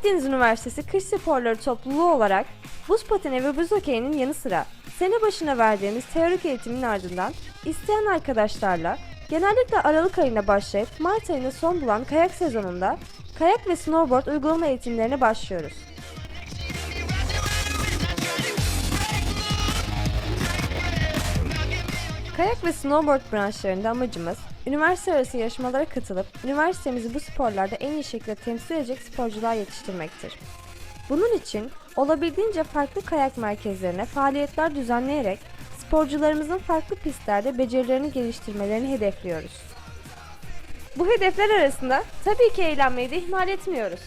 Akdeniz Üniversitesi Kış Sporları Topluluğu olarak buz pateni ve buz hokeyinin yanı sıra sene başına verdiğimiz teorik eğitimin ardından isteyen arkadaşlarla genellikle Aralık ayında başlayıp Mart ayında son bulan kayak sezonunda kayak ve snowboard uygulama eğitimlerine başlıyoruz. Kayak ve snowboard branşlarında amacımız, üniversite arası yarışmalara katılıp üniversitemizi bu sporlarda en iyi şekilde temsil edecek sporcular yetiştirmektir. Bunun için olabildiğince farklı kayak merkezlerine faaliyetler düzenleyerek sporcularımızın farklı pistlerde becerilerini geliştirmelerini hedefliyoruz. Bu hedefler arasında tabii ki eğlenmeyi de ihmal etmiyoruz.